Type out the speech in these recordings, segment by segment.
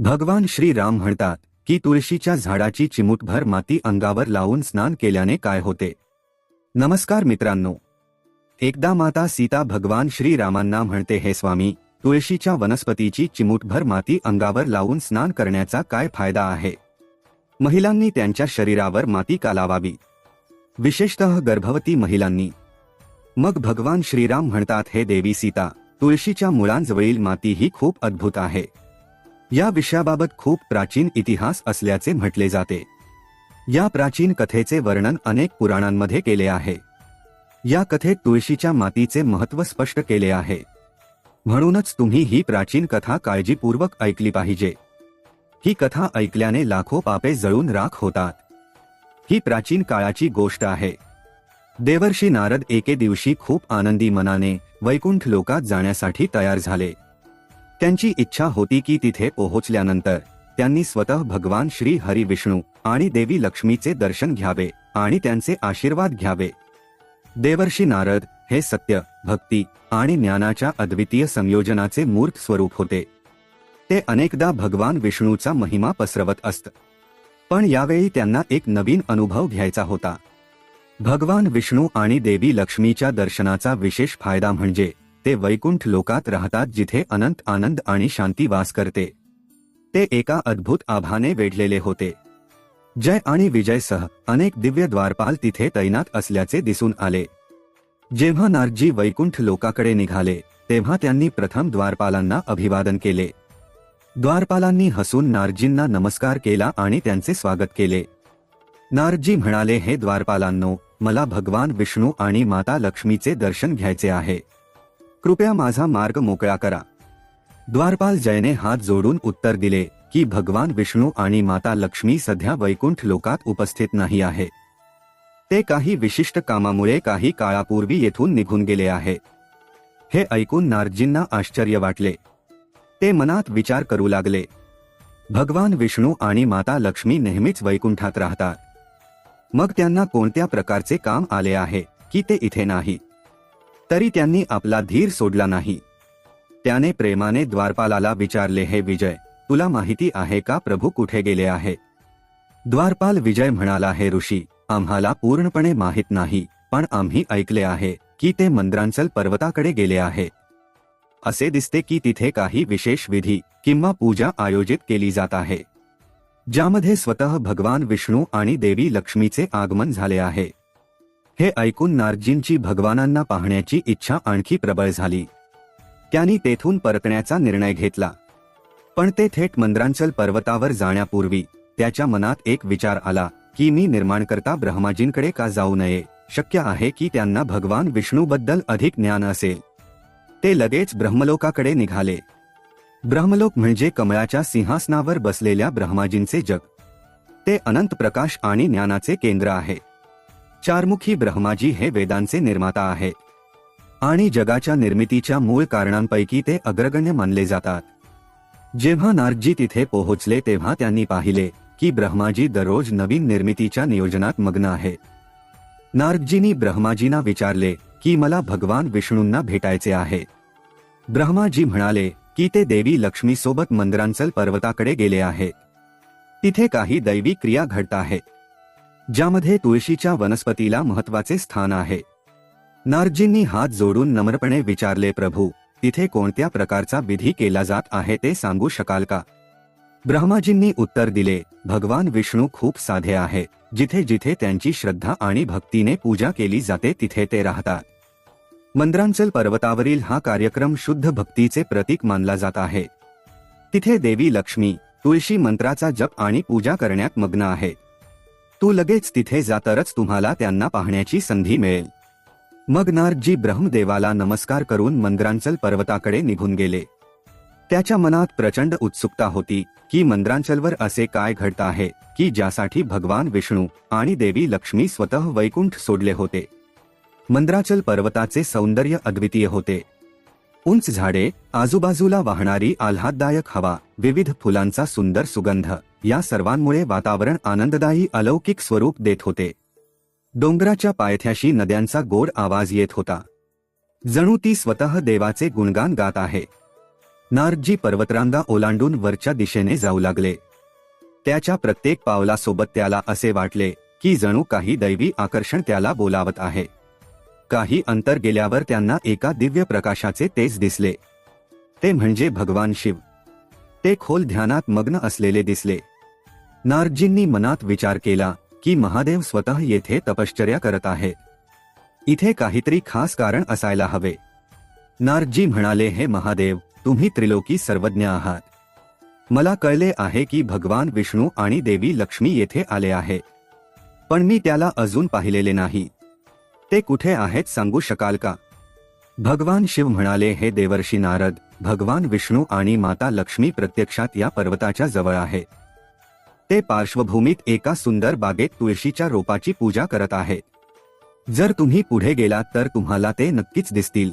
भगवान श्रीराम म्हणतात की तुळशीच्या झाडाची चिमूटभर माती अंगावर लावून स्नान केल्याने काय होते? नमस्कार मित्रांनो. एकदा माता सीता भगवान श्रीरामांना म्हणते हे स्वामी तुळशीच्या वनस्पतीची चिमूटभर माती अंगावर लावून स्नान करण्याचा काय फायदा आहे? महिलांनी त्यांच्या शरीरावर माती का लावावी विशेषतः गर्भवती महिलांनी. मग भगवान श्रीराम म्हणतात हे देवी सीता तुळशीच्या मुळांजवळील माती ही खूप अद्भुत आहे. या विषयाबाबत खूप प्राचीन इतिहास असल्याचे म्हटले जाते. या प्राचीन कथेचे वर्णन अनेक पुराणांमध्ये केले आहे. या कथेत तुळशीच्या मातीचे महत्त्व स्पष्ट केले आहे. म्हणूनच तुम्ही ही प्राचीन कथा काळजीपूर्वक ऐकली पाहिजे. ही कथा ऐकल्याने लाखो पापे जळून राख होतात. ही प्राचीन काळाची गोष्ट आहे. देवर्षी नारद एके दिवशी खूप आनंदी मनाने वैकुंठ लोकात जाण्यासाठी तयार झाले. त्यांची इच्छा होती की तिथे पोहोचल्यानंतर त्यांनी स्वतः भगवान श्री हरी विष्णू आणि देवी लक्ष्मीचे दर्शन घ्यावे आणि त्यांचे आशीर्वाद घ्यावे. देवर्षी नारद हे सत्य भक्ती आणि ज्ञानाच्या अद्वितीय संयोजनाचे मूर्त स्वरूप होते. ते अनेकदा भगवान विष्णूचा महिमा पसरवत असत. पण यावेळी त्यांना एक नवीन अनुभव घ्यायचा होता. भगवान विष्णू आणि देवी लक्ष्मीच्या दर्शनाचा विशेष फायदा म्हणजे ते वैकुंठ लोकात राहतात जिथे अनंत आनंद आणि शांती वास करते. ते एका अद्भुत आभाने वेढलेले होते. जय आणि विजयसह अनेक दिव्य द्वारपाल तिथे तैनात असल्याचे दिसून आले. जेव्हा नारजी वैकुंठ लोकाकडे निघाले तेव्हा त्यांनी प्रथम द्वारपालांना अभिवादन केले. द्वारपालांनी हसून नारजींना नमस्कार केला आणि त्यांचे स्वागत केले. नारजी म्हणाले हे द्वारपालांनो मला भगवान विष्णू आणि माता लक्ष्मीचे दर्शन घ्यायचे आहे. कृपया माझा मार्ग मोकळा करा. द्वारपाल जयने हात जोडून उत्तर दिले की भगवान विष्णू आणि माता लक्ष्मी सध्या वैकुंठ लोकात उपस्थित नाही आहे. ते काही विशिष्ट कामामुळे काही काळापूर्वी येथून निघून गेले आहे. हे ऐकून नारजींना आश्चर्य वाटले. ते मनात विचार करू लागले. भगवान विष्णू आणि माता लक्ष्मी नेहमीच वैकुंठात राहतात. मग त्यांना कोणत्या प्रकारचे काम आले आहे की ते इथे नाही? तरी त्यांनी आपला धीर सोडला नाही. त्याने प्रेमाने द्वारपालाला विचारले हे विजय तुला माहिती आहे का प्रभू कुठे गेले आहे? द्वारपाल विजय म्हणाला हे ऋषी आम्हाला पूर्णपणे माहीत नाही पण आम्ही ऐकले आहे की ते मंद्रांचल पर्वताकडे गेले आहे. असे दिसते की तिथे काही विशेष विधी किंवा पूजा आयोजित केली जात आहे ज्यामध्ये स्वतः भगवान विष्णू आणि देवी लक्ष्मीचे आगमन झाले आहे. हे ऐकून नारजींची भगवानांना पाहण्याची इच्छा आणखी प्रबळ झाली. त्यांनी तेथून परतण्याचा निर्णय घेतला. पण ते थेट मंद्रांचल पर्वतावर जाण्यापूर्वी त्याच्या मनात एक विचार आला की मी निर्माणकर्ता ब्रह्माजींकडे का जाऊ नये? शक्य आहे की त्यांना भगवान विष्णूबद्दल अधिक ज्ञान असेल. ते लगेच ब्रह्मलोकाकडे निघाले. ब्रह्मलोक म्हणजे कमळाच्या सिंहासनावर बसलेल्या ब्रह्माजींचे जग. ते अनंत प्रकाश आणि ज्ञानाचे केंद्र आहे. चारमुखी ब्रह्माजी हे वेदांचे निर्माता आहेत. आणि जगाच्या निर्मितीच्या मूळ कारणांपैकी ते अग्रगण्य मानले जातात. जेव्हा नारदजी तिथे पोहोचले तेव्हा त्यांनी पाहिले की ब्रह्माजी दररोज नवीन निर्मितीच्या नियोजनात मग्न आहे नारदजींनी ब्रह्माजींना विचारले की मला भगवान विष्णूंना भेटायचे आहे. ब्रह्माजी म्हणाले की ते देवी लक्ष्मीसोबत मंदरांचल मंदिरांचल पर्वताकडे गेले आहे तिथे काही दैवी क्रिया घडत आहेत. ज्यामध्ये तुळशीच्या वनस्पतीला महत्त्वाचे स्थान आहे. नारजींनी हात जोडून नम्रपणे विचारले प्रभू तिथे कोणत्या प्रकारचा विधी केला जात आहे ते सांगू शकाल का? ब्रह्माजींनी उत्तर दिले भगवान विष्णू खूप साधे आहे. जिथे जिथे त्यांची श्रद्धा आणि भक्तीने पूजा केली जाते तिथे ते राहतात. मंद्रांचल पर्वतावरील हा कार्यक्रम शुद्ध भक्तीचे प्रतीक मानला जात आहे. तिथे देवी लक्ष्मी तुळशी मंत्राचा जप आणि पूजा करण्यात मग्न आहे तू लगेच तिथे जातरच तुम्हाला त्यांना पाहण्याची संधी मिळेल. मग नारदजी ब्रह्मदेवाला नमस्कार करून मंद्रांचल पर्वताकडे निघून गेले. त्याच्या मनात प्रचंड उत्सुकता होती की मंद्रांचलवर असे काय घडत आहे की ज्यासाठी भगवान विष्णू आणि देवी लक्ष्मी स्वतः वैकुंठ सोडले होते. मंद्राचल पर्वताचे सौंदर्य अद्वितीय होते. उंच झाडे आजूबाजूला वाहणारी आल्हाददायक हवा विविध फुलांचा सुंदर सुगंध या सर्वांमुळे वातावरण आनंददायी अलौकिक स्वरूप देत होते. डोंगराच्या पायथ्याशी नद्यांचा गोड आवाज येत होता. जणू ती स्वतः देवाचे गुणगान गात आहे. नारजी पर्वतरांगा ओलांडून वरच्या दिशेने जाऊ लागले. त्याच्या प्रत्येक पावलासोबत त्याला असे वाटले की जणू काही दैवी आकर्षण त्याला बोलावत आहे. काही अंतर गेल्यावर त्यांना एका दिव्य प्रकाशाचे तेज दिसले. ते म्हणजे भगवान शिव. ते खोल ध्यानात मग्न असलेले दिसले. नारजींनी मनात विचार केला की महादेव स्वतः येथे तपश्चर्या करत आहे. इथे काहीतरी खास कारण असायला हवे. नारजी म्हणाले हे महादेव तुम्ही त्रिलोकी सर्वज्ञ आहात. मला कळले आहे की भगवान विष्णू आणि देवी लक्ष्मी येथे आले आहे. पण मी त्याला अजून पाहिलेले नाही. ते कुठे आहेत सांगू शकाल का? भगवान शिव म्हणाले हे देवर्षी नारद भगवान विष्णू आणि माता लक्ष्मी प्रत्यक्षात या पर्वताच्या जवळ आहे. ते पार्श्वभूमीत एका सुंदर बागेत तुळशीच्या रोपाची पूजा करत आहेत जर तुम्ही पुढे गेलात तर तुम्हाला ते नक्कीच दिसतील.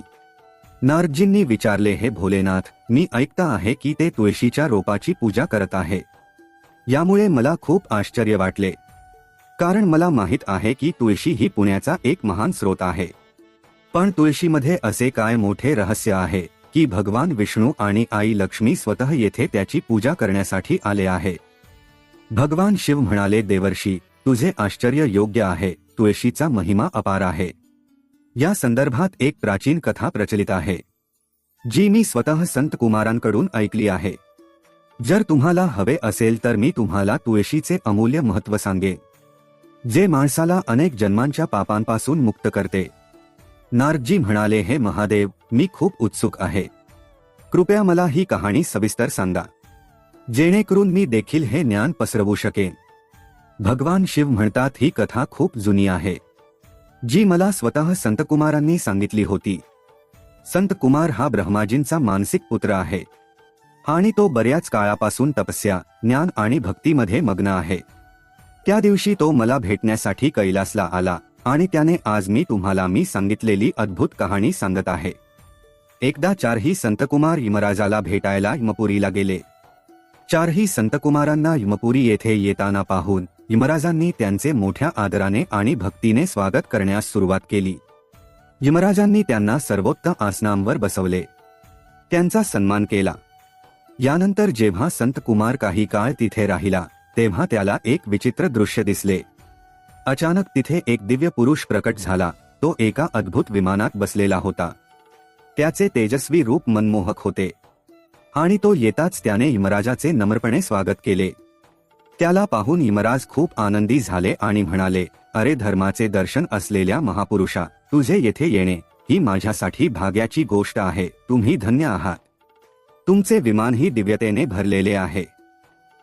नारदजींनी विचारले हे भोलेनाथ मी ऐकता आहे की ते तुळशीच्या रोपाची पूजा करत आहे. यामुळे मला खूप आश्चर्य वाटले. कारण मला माहीत आहे की तुळशी ही पुण्याचा एक महान स्रोत आहे. पण तुळशीमध्ये असे काय मोठे रहस्य आहे की भगवान विष्णू आणि आई लक्ष्मी स्वतः येथे त्याची पूजा करण्यासाठी आले आहे. भगवान शिव म्हणाले देवर्षी तुझे आश्चर्य योग्य आहे. तुळशीचा महिमा अपार आहे. या संदर्भात एक प्राचीन कथा प्रचलित आहे. जी मी स्वतः संत कुमारांकडून ऐकली आहे. जर तुम्हाला हवे असेल तर मी तुम्हाला तुळशीचे अमूल्य महत्त्व सांगेन. जे माणसाला अनेक जन्मांच्या पापांपासून मुक्त करते. नारदजी म्हणाले हे महादेव मी खूप उत्सुक आहे. कृपया मला ही कहाणी सविस्तर सांगा. जेणेकरून मी देखील हे ज्ञान पसरवू शकेन. भगवान शिव म्हणतात ही कथा खूप जुनी आहे. जी मला स्वतः संतकुमारांनी सांगितली होती. संत कुमार हा ब्रह्माजींचा मानसिक पुत्र आहे. आणि तो बऱ्याच काळापासून तपस्या ज्ञान आणि भक्तीमध्ये मग्न आहे. त्या दिवशी तो मला भेटण्यासाठी कैलासला आला आणि त्याने आज मी तुम्हाला मी सांगितलेली अद्भुत कहाणी सांगत आहे. एकदा चारही संतकुमार यमराजाला भेटायला यमपुरीला गेले. चारही संतकुमारांना यमपुरी येथे येताना पाहून यमराजांनी त्यांचे मोठ्या आदराने आणि भक्तीने स्वागत करण्यास सुरुवात केली. यमराजांनी त्यांना सर्वोत्तम आसनांवर बसवले. त्यांचा सन्मान केला. यानंतर जेव्हा संतकुमार काही काळ तिथे राहिला तेव्हा त्याला एक विचित्र दृश्य दिसले. अचानक तिथे एक दिव्य पुरुष प्रकट झाला. तो एका अद्भुत विमानात बसलेला होता. त्याचे तेजस्वी रूप मनमोहक होते. आणि तो येताच त्याने यमराजाचे नम्रपणे स्वागत केले. त्याला पाहून यमराज खूप आनंदी झाले आणि म्हणाले अरे धर्माचे दर्शन असलेल्या महापुरुषा तुझे येथे येणे ही माझ्यासाठी भाग्याची गोष्ट आहे. तुम्ही धन्य आहात. तुमचे विमानही दिव्यतेने भरलेले आहे.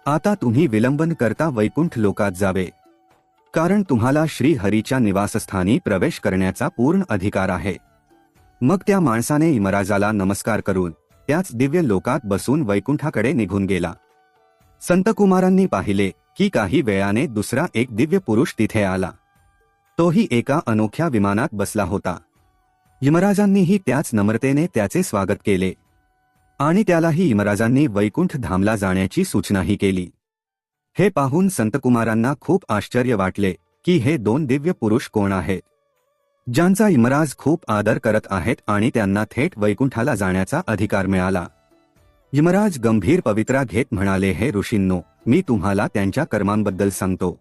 आता तुम्ही विलंबन करता वैकुंठ लोकात जावे. कारण तुम्हाला श्री हरीच्या निवासस्थानी प्रवेश करण्याचा पूर्ण अधिकार आहे. मग त्या माणसाने यमराजाला नमस्कार करून त्याच दिव्य लोकात बसून वैकुंठाकडे निघून गेला. संतकुमारांनी पाहिले की काही वेळाने दुसरा एक दिव्य पुरुष तिथे आला. तोही एका अनोख्या विमानात बसला होता. यमराजांनीही त्याच नम्रतेने त्याचे स्वागत केले. आणि त्यालाही इमराजांनी वैकुंठ धामला जाण्याची सूचनाही केली. हे पाहून संतकुमारांना खूप आश्चर्य वाटले की हे दोन दिव्य पुरुष कोण आहेत? ज्यांचा यमराज खूप आदर करत आहेत आणि त्यांना थेट वैकुंठाला जाण्याचा अधिकार मिळाला. यमराज गंभीर पवित्रा घेत म्हणाले हे ऋषींनो मी तुम्हाला त्यांच्या कर्मांबद्दल सांगतो.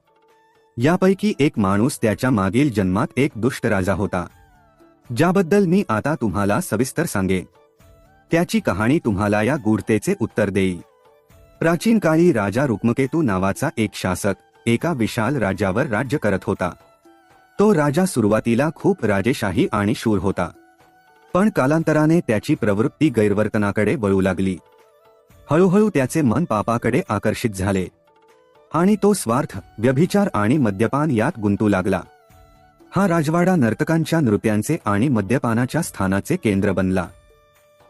यापैकी एक माणूस त्याच्या मागील जन्मात एक दुष्ट राजा होता. ज्याबद्दल मी आता तुम्हाला सविस्तर सांगेन. त्याची कहाणी तुम्हाला या गूढतेचे उत्तर देईल. प्राचीन काळी राजा रुक्मकेतू नावाचा एक शासक एका विशाल राज्यावर राज्य करत होता. तो राजा सुरुवातीला खूप राजेशाही आणि शूर होता. पण कालांतराने त्याची प्रवृत्ती गैरवर्तनाकडे वळू लागली. हळूहळू त्याचे मन पापाकडे आकर्षित झाले. आणि तो स्वार्थ व्यभिचार आणि मद्यपान यात गुंतू लागला. हा राजवाडा नर्तकांच्या नृत्यांचे आणि मद्यपानाच्या स्थानाचे केंद्र बनला.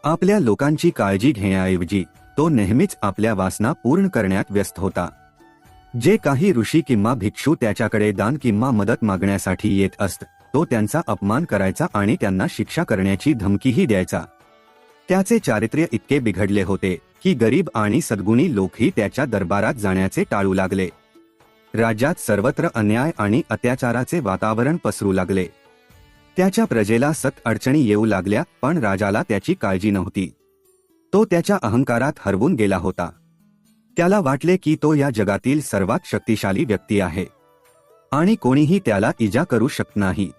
आपल्या लोकांची काळजी घेण्याऐवजी तो नेहमीच आपल्या वासना पूर्ण करण्यात व्यस्त होता. जे काही ऋषी किंवा भिक्षू त्याच्याकडे दान किंवा मदत मागण्यासाठी येत असत तो त्यांचा अपमान करायचा आणि त्यांना शिक्षा करण्याची धमकीही द्यायचा. त्याचे चारित्र्य इतके बिघडले होते की गरीब आणि सद्गुणी लोकही त्याच्या दरबारात जाण्याचे टाळू लागले. राज्यात सर्वत्र अन्याय आणि अत्याचाराचे वातावरण पसरू लागले. त्याच्या प्रजेला सत अडचणी येऊ लागल्या पण राजाला त्याची काळजी नव्हती. तो त्याच्या अहंकारात हरवून गेला होता. त्याला वाटले की तो या जगातील सर्वात शक्तिशाली व्यक्ती आहे. आणि कोणीही त्याला इजा करू शकत नाही.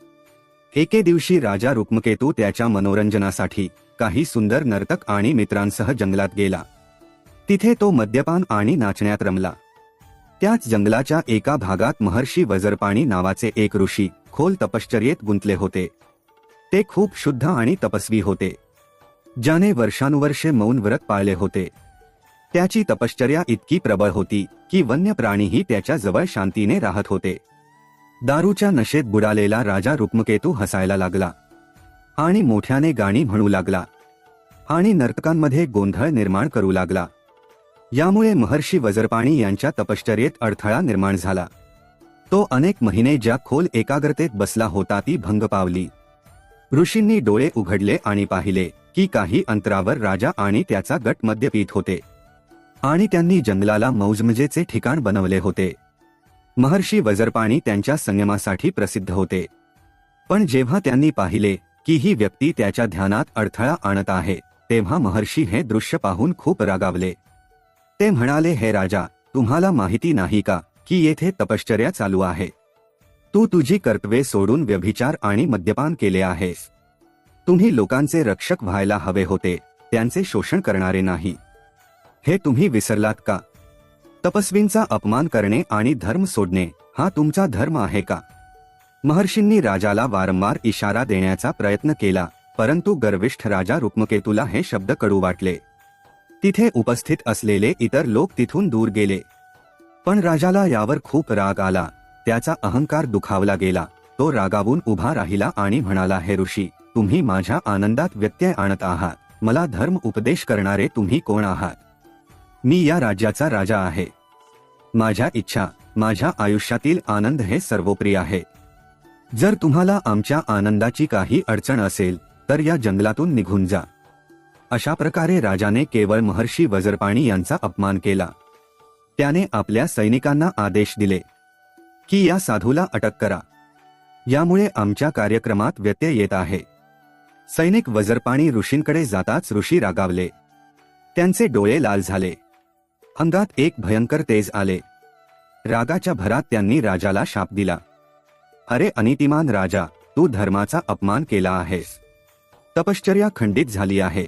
एके दिवशी राजा रुक्मकेतू त्याच्या मनोरंजनासाठी काही सुंदर नर्तक आणि मित्रांसह जंगलात गेला. तिथे तो मद्यपान आणि नाचण्यात रमला. त्याच जंगलाच्या एका भागात महर्षी वजरपाणी नावाचे एक ऋषी खोल तपश्चर्येत गुंतले होते. ते खूप शुद्ध आणि तपस्वी होते. ज्याने वर्षानुवर्षे मौन व्रत पाळले होते. त्याची तपश्चर्या इतकी प्रबळ होती की वन्य प्राणीही त्याच्याजवळ शांतीने राहत होते. दारूच्या नशेत बुडालेला राजा रुक्मकेतू हसायला लागला. आणि मोठ्याने गाणी म्हणू लागला. आणि नर्तकांमध्ये गोंधळ निर्माण करू लागला. यामुळे महर्षी वजरपाणी यांच्या तपश्चर्येत अडथळा निर्माण झाला. तो अनेक महिने ज्या खोल एकाग्रतेत बसला होता ती भंग पावली. ऋषींनी डोळे उघडले आणि पाहिले की काही अंतरावर राजा आणि त्याचा गट मद्यपीत होते. आणि त्यांनी जंगलाला मौजमजेचे ठिकाण बनवले होते. महर्षी वजरपाणी त्यांच्या संयमासाठी प्रसिद्ध होते. पण जेव्हा त्यांनी पाहिले की ही व्यक्ती त्याच्या ध्यानात अडथळा आणत आहे तेव्हा महर्षी हे दृश्य पाहून खूप रागावले. ते म्हणाले हे राजा तुम्हाला माहिती नाही का? की येथे तपश्चर्या चालू आहे. तू तुझी कर्तव्ये सोडून व्यभिचार आणि मद्यपान केले आहेस. तुम्ही लोकांचे रक्षक व्हायला हवे होते त्यांचे शोषण करणारे नाही. हे तुम्ही विसरलात का? तपस्वींचा अपमान करणे आणि धर्म सोडणे हा तुमचा धर्म आहे का? महर्षींनी राजाला वारंवार इशारा देण्याचा प्रयत्न केला परंतु गर्विष्ठ राजा रुक्मकेतूला हे शब्द कडू वाटले. तिथे उपस्थित असलेले इतर लोक तिथून दूर गेले. पण राजाला यावर खूप राग आला. त्याचा अहंकार दुखावला गेला. तो रागावून उभा राहिला आणि म्हणाला हे ऋषी तुम्ही माझ्या आनंदात व्यत्यय आणत आहात. मला धर्म उपदेश करणारे तुम्ही कोण आहात? मी या राज्याचा राजा आहे. माझ्या इच्छा माझ्या आयुष्यातील आनंद हे सर्वोपरी आहे. जर तुम्हाला आमच्या आनंदाची काही अडचण असेल तर या जंगलातून निघून जा. अशा प्रकारे राजाने केवळ महर्षी वजरपाणी यांचा अपमान केला. त्याने आपल्या सैनिकांना आदेश दिले की या साधूला अटक करा. यामुळे आमच्या कार्यक्रमात व्यत्यय येत आहे. सैनिक वजरपाणी ऋषींकडे जाताच ऋषी रागावले. त्यांचे डोळे लाल झाले. अंगात एक भयंकर तेज आले. रागाच्या भरात त्यांनी राजाला शाप दिला. अरे अनितिमान राजा तू धर्माचा अपमान केला आहेस. तपश्चर्या खंडित झाली आहे.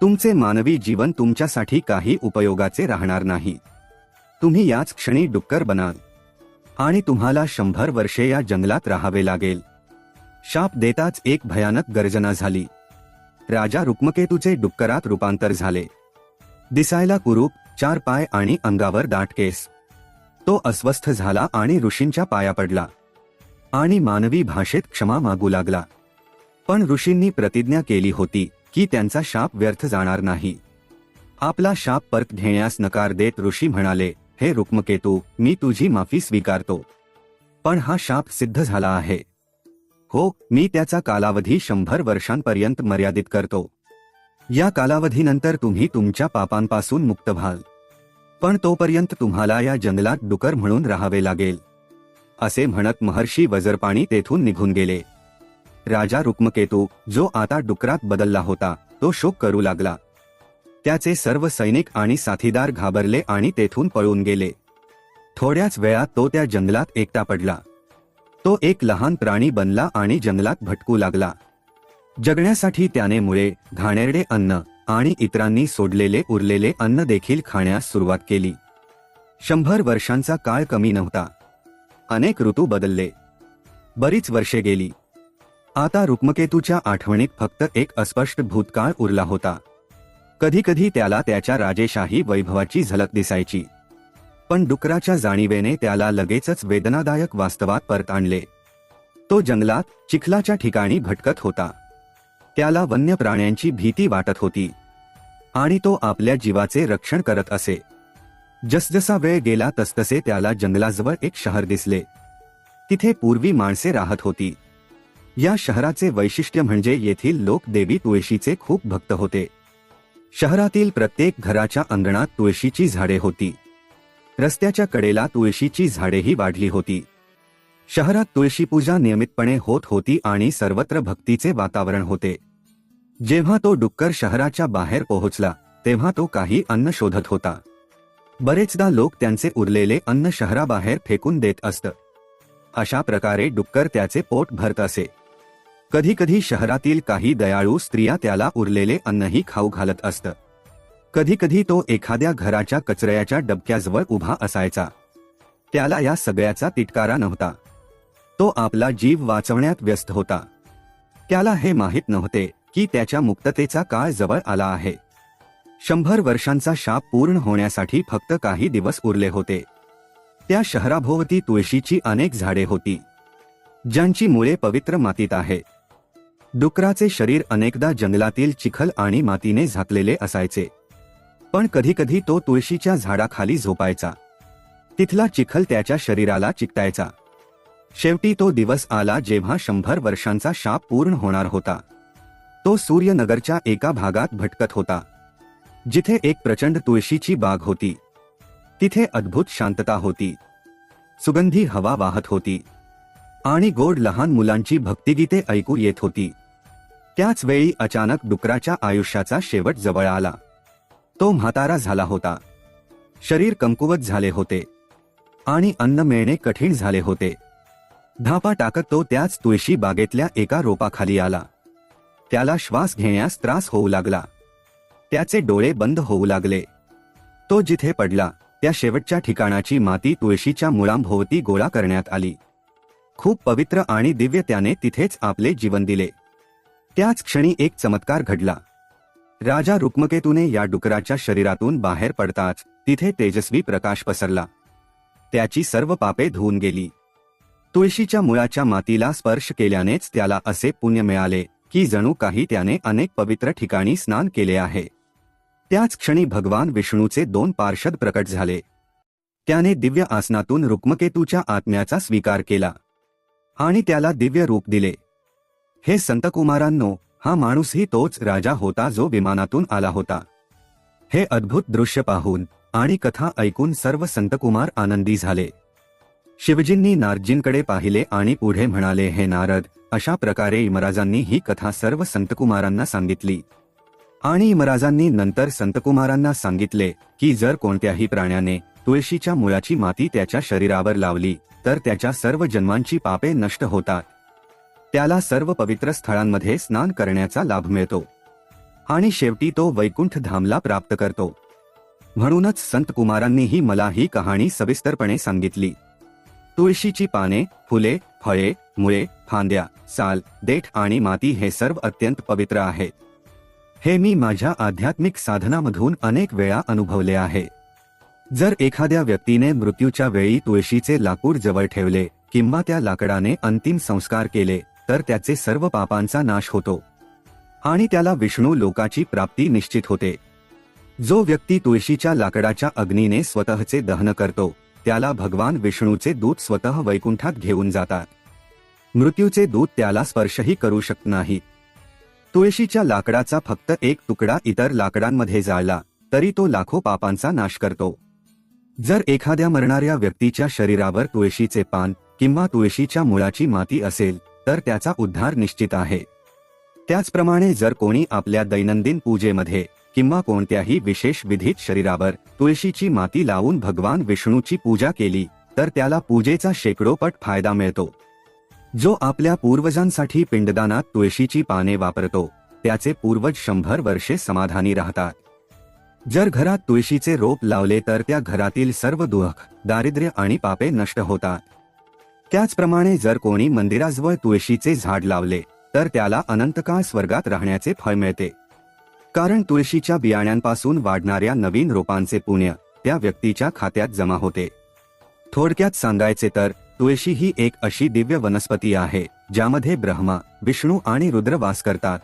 तुमचे मानवी जीवन तुमच्यासाठी काही उपयोगाचे राहणार नाही. तुम्ही याच क्षणी डुक्कर बनाल. आणि तुम्हाला शंभर वर्षे या जंगलात राहावे लागेल. शाप देताच एक भयानक गर्जना झाली. राजा रुक्मकेतूचे डुक्करात रूपांतर झाले. दिसायला कुरूप चार पाय आणि अंगावर दाट केस. तो अस्वस्थ झाला आणि ऋषींच्या पाया पडला. आणि मानवी भाषेत क्षमा मागू लागला. पण ऋषींनी प्रतिज्ञा केली होती की त्यांचा शाप व्यर्थ जाणार नाही. आपला शाप परत घेण्यास नकार देत ऋषी म्हणाले हे रुक्मकेतू मी तुझी माफी स्वीकारतो. पण हा शाप सिद्ध झाला आहे. हो मी त्याचा कालावधी शंभर वर्षांपर्यंत मर्यादित करतो. या कालावधीनंतर तुम्ही तुमच्या पापांपासून मुक्त व्हाल. पण तोपर्यंत तुम्हाला या जंगलात डुकर म्हणून राहावे लागेल. असे म्हणत महर्षी वजरपाणी तेथून निघून गेले. राजा रुक्मकेतू जो आता डुकरात बदलला होता तो शोक करू लागला. त्याचे सर्व सैनिक आणि साथीदार घाबरले आणि तेथून पळून गेले. थोड्याच वेळात तो त्या जंगलात एकटा पडला. तो एक लहान प्राणी बनला आणि जंगलात भटकू लागला. जगण्यासाठी त्याने मुळे घाणेरडे अन्न आणि इतरांनी सोडलेले उरलेले अन्न देखील खाण्यास सुरुवात केली. शंभर वर्षांचा काळ कमी नव्हता. अनेक ऋतू बदलले. बरीच वर्षे गेली. आता रुक्मकेतूच्या आठवणीत फक्त एक अस्पष्ट भूतकाळ उरला होता. कधीकधी त्याला त्याच्या राजेशाही वैभवाची झलक दिसायची. पण डुकराच्या जाणीवेने त्याला लगेचच वेदनादायक वास्तवात परत आणले. तो जंगलात चिखलाच्या ठिकाणी भटकत होता. त्याला वन्य प्राण्यांची भीती वाटत होती. आणि तो आपल्या जीवाचे रक्षण करत असे. जसजसा वेळ गेला तसतसे त्याला जंगलाजवळ एक शहर दिसले. तिथे पूर्वी माणसे राहत होती. या शहराचे वैशिष्ट्य म्हणजे येथील लोक देवी तुळशीचे खूप भक्त होते. शहरातील प्रत्येक घराच्या अंगणात तुळशीची झाडे होती. रस्त्याच्या कडेला तुळशीची झाडेही वाढली होती. शहरात तुळशी पूजा नियमितपणे होत होती आणि सर्वत्र भक्तीचे वातावरण होते. जेव्हा तो डुक्कर शहराच्या बाहेर पोहोचला तेव्हा तो काही अन्न शोधत होता. बरेचदा लोक त्यांचे उरलेले अन्न शहराबाहेर फेकून देत असत. अशा प्रकारे डुक्कर त्याचे पोट भरत असे. कधी कधी शहरातील काही दयाळू स्त्रिया त्याला उरलेले अन्नही खाऊ घालत असत. कधी कधी तो एखाद्या घराच्या कचऱ्याच्या डबक्याजवळ उभा असायचा. त्याला या सगळ्याचा तिटकारा नव्हता. तो आपला जीव वाचवण्यात व्यस्त होता. त्याला हे माहीत नव्हते की त्याच्या मुक्ततेचा काळ जवळ आला आहे. शंभर वर्षांचा शाप पूर्ण होण्यासाठी फक्त काही दिवस उरले होते. त्या शहराभोवती तुळशीची अनेक झाडे होती. ज्यांची मुळे पवित्र मातीत आहे. डुकराचे शरीर अनेकदा जंगलातील चिखल आणि मातीने झाकलेले असायचे. पण कधीकधी तो तुळशीच्या झाडाखाली झोपायचा. तिथला चिखल त्याच्या शरीराला चिकटायचा. शेवटी तो दिवस आला जेव्हा शंभर वर्षांचा शाप पूर्ण होणार होता. तो सूर्यनगरच्या एका भागात भटकत होता. जिथे एक प्रचंड तुळशीची बाग होती. तिथे अद्भुत शांतता होती. सुगंधी हवा वाहत होती. आणि गोड लहान मुलांची भक्तिगीते ऐकू येत होती. त्याच वेळी अचानक डुकराच्या आयुष्याचा शेवट जवळ आला. तो म्हातारा झाला होता. शरीर कमकुवत झाले होते. आणि अन्न मिळणे कठीण झाले होते. धापा टाकत तो त्याच तुळशी बागेतल्या एका रोपाखाली आला. त्याला श्वास घेण्यास त्रास होऊ लागला. त्याचे डोळे बंद होऊ लागले. तो जिथे पडला त्या शेवटच्या ठिकाणाची माती तुळशीच्या मुळांभोवती गोळा करण्यात आली. खूप पवित्र आणि दिव्य त्याने तिथेच आपले जीवन दिले. त्याच क्षणी एक चमत्कार घडला. राजा रुक्मकेतूने या डुकराच्या शरीरातून बाहेर पडताच तिथे तेजस्वी प्रकाश पसरला. त्याची सर्व पापे धुवून गेली. तुळशीच्या मुळाच्या मातीला स्पर्श केल्यानेच त्याला असे पुण्य मिळाले की जणू काही त्याने अनेक पवित्र ठिकाणी स्नान केले आहे. त्याच क्षणी भगवान विष्णूचे दोन पार्षद प्रकट झाले. त्याने दिव्य आसनातून रुक्मकेतूच्या आत्म्याचा स्वीकार केला. आणि त्याला दिव्य रूप दिले. हे संतकुमारांनो हा माणूसही तोच राजा होता जो विमानातून आला होता. हे अद्भुत दृश्य पाहून आणि कथा ऐकून सर्व संतकुमार आनंदी झाले. शिवजींनी नारजींकडे पाहिले आणि पुढे म्हणाले हे नारद अशा प्रकारे इमराजांनी ही कथा सर्व संतकुमारांना सांगितली. आणि इमराजांनी नंतर संतकुमारांना सांगितले की जर कोणत्याही प्राण्याने तुळशीच्या मुळाची माती त्याच्या शरीरावर लावली तर त्याच्या सर्व जन्मांची पापे नष्ट होतात. त्याला सर्व पवित्र स्थळांमध्ये स्नान करण्याचा लाभ मिळतो. आणि शेवटी तो वैकुंठ धामला प्राप्त करतो. म्हणूनच संत कुमारांनीही मला ही कहाणी सविस्तरपणे सांगितली. तुळशीची पाने फुले फळे मुळे फांद्या साल देठ आणि माती हे सर्व अत्यंत पवित्र आहेत हे मी माझ्या आध्यात्मिक साधनामधून अनेक वेळा अनुभवले आहे. जर एखाद्या व्यक्तीने मृत्यूच्या वेळी तुळशीचे लाकूड जवळ ठेवले किंवा त्या लाकडाने अंतिम संस्कार केले तर त्याचे सर्व पापांचा नाश होतो. आणि त्याला विष्णू लोकाची प्राप्ती निश्चित होते. जो व्यक्ती तुळशीच्या लाकडाच्या अग्नीने स्वतःचे दहन करतो त्याला भगवान विष्णूचे दूत स्वतः वैकुंठात घेऊन जातात. मृत्यूचे दूत त्याला स्पर्शही करू शकत नाही. तुळशीच्या लाकडाचा फक्त एक तुकडा इतर लाकडांमध्ये जाळला तरी तो लाखो पापांचा नाश करतो. जर एखाद्या मरणाऱ्या व्यक्तीच्या शरीरावर तुळशीचे पान किंवा तुळशीच्या मुळाची माती असेल तर त्याचा उद्धार निश्चित आहे. त्याचप्रमाणे जर कोणी आपल्या दैनंदिन पूजेमध्ये किंवा कोणत्याही विशेष विधीत शरीरावर तुळशीची माती लावून भगवान विष्णूची पूजा केली तर त्याला पूजेचा शेकडोपट फायदा मिळतो. जो आपल्या पूर्वजांसाठी पिंडदानात तुळशीची पाने वापरतो त्याचे पूर्वज शंभर वर्षे समाधानी राहतात. जर घरात तुळशीचे रोप लावले तर त्या घरातील सर्व दुःख दारिद्र्य आणि पापे नष्ट होतात. त्याचप्रमाणे जर कोणी मंदिराजवळ तुळशीचे झाड लावले तर त्याला अनंतकाळ स्वर्गात राहण्याचे फळ मिळते. कारण तुळशीच्या बियाण्यांपासून वाढणाऱ्या नवीन रोपांचे पुण्य त्या व्यक्तीच्या खात्यात जमा होते. थोडक्यात सांगायचे तर तुळशी ही एक अशी दिव्य वनस्पती आहे ज्यामध्ये ब्रह्मा विष्णू आणि रुद्र वास करतात.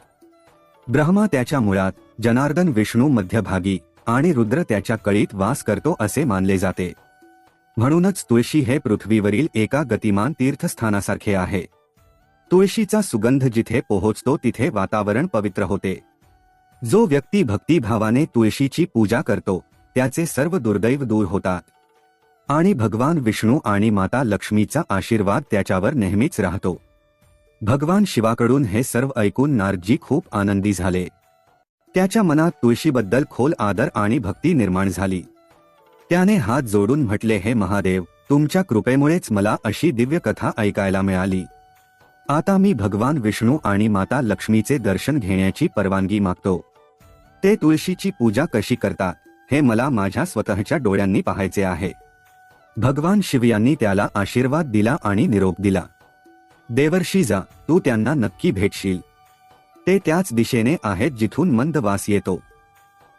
ब्रह्मा त्याच्या मुळात जनार्दन विष्णू मध्यभागी आणि रुद्र त्याच्या कळीत वास करतो असे मानले जाते. म्हणूनच तुळशी हे पृथ्वीवरील एका गतिमान तीर्थस्थानासारखे आहे. तुळशीचा सुगंध जिथे पोहोचतो तिथे वातावरण पवित्र होते. जो व्यक्ती भक्तिभावाने तुळशीची पूजा करतो त्याचे सर्व दुर्दैव दूर होतात. आणि भगवान विष्णू आणि माता लक्ष्मीचा आशीर्वाद त्याच्यावर नेहमीच राहतो. भगवान शिवाकडून हे सर्व ऐकून नारजी खूप आनंदी झाले. त्याच्या मनात तुळशीबद्दल खोल आदर आणि भक्ती निर्माण झाली. त्याने हात जोडून म्हटले हे महादेव तुमच्या कृपेमुळेच मला अशी दिव्य कथा ऐकायला मिळाली. आता मी भगवान विष्णू आणि माता लक्ष्मीचे दर्शन घेण्याची परवानगी मागतो. ते तुळशीची पूजा कशी करतात हे मला माझ्या स्वतःच्या डोळ्यांनी पाहायचे आहे. भगवान शिव यांनी त्याला आशीर्वाद दिला आणि निरोप दिला. देवर्षी जा तू त्यांना नक्की भेटशील. ते त्याच दिशेने आहेत जिथून मंद वास येतो.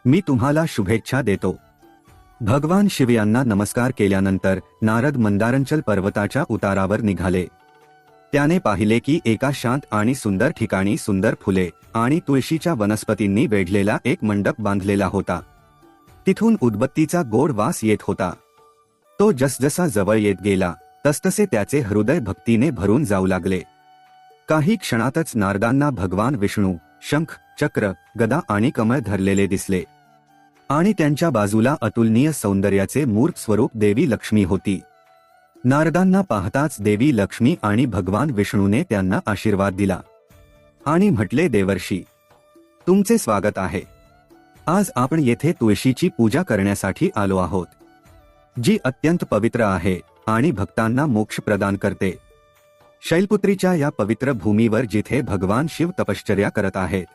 मी तुम्हाला शुभेच्छा देतो. भगवान शिव यांना नमस्कार केल्यानंतर नारद मंदारंचल पर्वताच्या उतारावर निघाले. त्याने पाहिले की एका शांत आणि सुंदर ठिकाणी सुंदर फुले आणि तुळशीच्या वनस्पतींनी वेढलेला एक मंडप बांधलेला होता. तिथून उदबत्तीचा गोड वास येत होता. तो जसजसा जवळ येत गेला तसतसे त्याचे हृदय भक्तीने भरून जाऊ लागले. काही क्षणातच नारदांना भगवान विष्णू शंख चक्र गदा आणि कमळ धरलेले दिसले. आणि त्यांच्या बाजूला अतुलनीय सौंदर्याचे मूर्त स्वरूप देवी लक्ष्मी होती. नारदांना पाहताच देवी लक्ष्मी आणि भगवान विष्णूने त्यांना आशीर्वाद दिला. आणि म्हटले देवर्षी तुमचे स्वागत आहे. आज आपण येथे तुळशीची पूजा करण्यासाठी आलो आहोत जी अत्यंत पवित्र आहे आणि भक्तांना मोक्ष प्रदान करते. शैलपुत्रीच्या या पवित्र भूमीवर जिथे भगवान शिव तपश्चर्या करत आहेत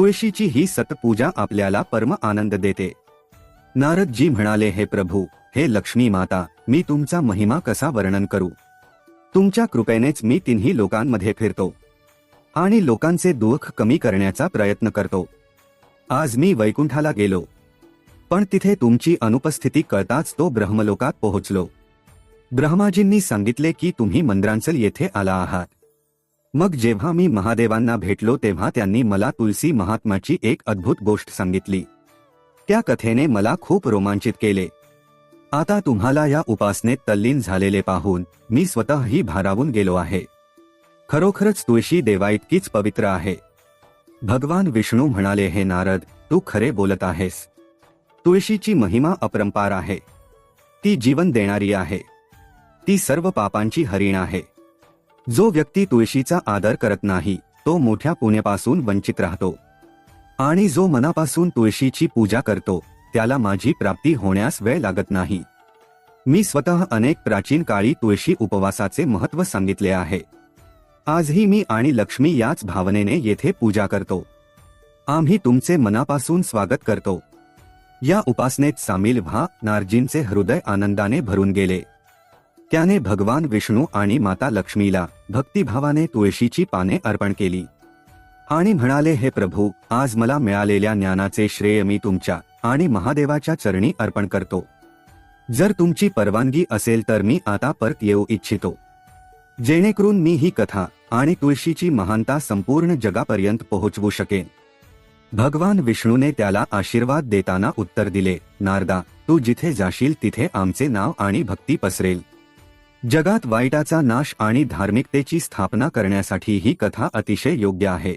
तुळशीची ही सतपूजा आपल्याला परम आनंद देते. नारदजी म्हणाले हे प्रभू हे लक्ष्मी माता मी तुमचा महिमा कसा वर्णन करू? तुमच्या कृपेनेच मी तिन्ही लोकांमध्ये फिरतो आणि लोकांचे दुःख कमी करण्याचा प्रयत्न करतो. आज मी वैकुंठाला गेलो पण तिथे तुमची अनुपस्थिती कळताच तो ब्रह्मलोकात पोहोचलो. ब्रह्माजींनी सांगितले की तुम्ही मंद्रांचल येथे आला आहात. मग जेव्हा मी महादेवांना भेटलो तेव्हा त्यांनी मला तुलसी महात्माची एक अद्भुत गोष्ट सांगितली. त्या कथेने मला खूप रोमांचित केले. आता तुम्हाला या उपासनेत तल्लीन झालेले पाहून मी स्वतःही भारावून गेलो आहे. खरोखरच तुळशी देवाइतकीच पवित्र आहे. भगवान विष्णू म्हणाले हे नारद तू खरे बोलत आहेस. तुळशीची महिमा अपरंपार आहे. ती जीवन देणारी आहे. ती सर्व पापांची हरिण आहे. जो व्यक्ती तुळशीचा आदर करत नाही तो मोठ्या पुण्यापासून वंचित राहतो. आणि जो मनापासून तुळशीची पूजा करतो त्याला माझी प्राप्ती होण्यास वेळ लागत नाही. मी स्वतः अनेक प्राचीन काळी तुळशी उपवासाचे महत्त्व सांगितले आहे. आजही मी आणि लक्ष्मी याच भावनेने येथे पूजा करतो. आम्ही तुमचे मनापासून स्वागत करतो. या उपासनेत सामील व्हा नारजींचे हृदय आनंदाने भरून गेले. त्याने भगवान विष्णू आणि माता लक्ष्मीला भक्तिभावाने तुळशीची पाने अर्पण केली. आणि म्हणाले हे प्रभू आज मला मिळालेल्या ज्ञानाचे श्रेय मी तुमच्या आणि महादेवाच्या चरणी अर्पण करतो. जर तुमची परवानगी असेल तर मी आता परत येऊ इच्छितो. जेणेकरून मी ही कथा आणि तुळशीची महानता संपूर्ण जगापर्यंत पोहोचवू शकेन. भगवान विष्णूने त्याला आशीर्वाद देताना उत्तर दिले नारदा तू जिथे जाशील तिथे आमचे नाव आणि भक्ती पसरेल. जगात वाईटाचा नाश आणि धार्मिकतेची स्थापना करण्यासाठी ही कथा अतिशय योग्य आहे.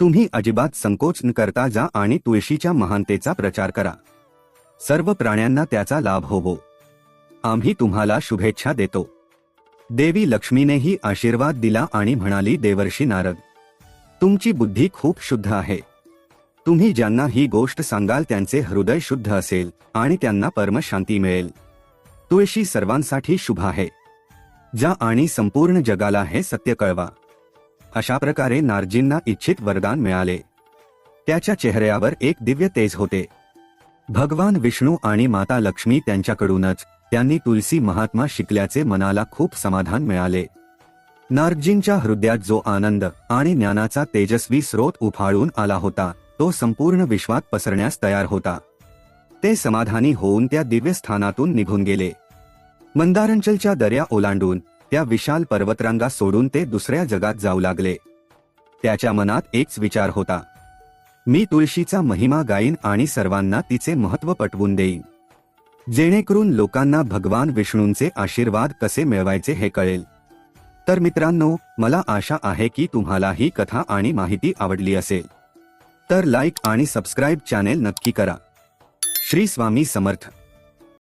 तुम्ही अजिबात संकोच न करता जा आणि तुळशीच्या महानतेचा प्रचार करा. सर्व प्राण्यांना त्याचा लाभ होवो. आम्ही तुम्हाला शुभेच्छा देतो. देवी लक्ष्मीनेही आशीर्वाद दिला आणि म्हणाली देवर्षी नारद तुमची बुद्धी खूप शुद्ध आहे. तुम्ही ज्यांना ही गोष्ट सांगाल त्यांचे हृदय शुद्ध असेल आणि त्यांना परमशांती मिळेल. तुळशी सर्वांसाठी शुभ आहे. जा आणि संपूर्ण जगाला हे सत्य कळवा. अशा प्रकारे नारजींना इच्छित वरदान मिळाले. त्याच्या चेहऱ्यावर एक दिव्य तेज होते. भगवान विष्णू आणि माता लक्ष्मी त्यांच्याकडूनच त्यांनी तुलसी महात्मा शिकल्याचे मनाला खूप समाधान मिळाले. नारजींच्या हृदयात जो आनंद आणि ज्ञानाचा तेजस्वी स्रोत उफाळून आला होता तो संपूर्ण विश्वात पसरण्यास तयार होता. ते समाधानी होऊन त्या दिव्यस्थानातून निघून गेले. मंदारंचलच्या दर्या ओलांडून त्या विशाल पर्वतरांगा सोडून ते दुसऱ्या जगात जाऊ लागले. त्याच्या मनात एकच विचार होता. मी तुळशीचा महिमा गाईन आणि सर्वांना तिचे महत्त्व पटवून देईन. जेणेकरून लोकांना भगवान विष्णूंचे आशीर्वाद कसे मिळवायचे हे कळेल. तर मित्रांनो मला आशा आहे की तुम्हाला ही कथा आणि माहिती आवडली असेल. तर लाईक आणि सबस्क्राईब चॅनेल नक्की करा. श्री स्वामी समर्थ.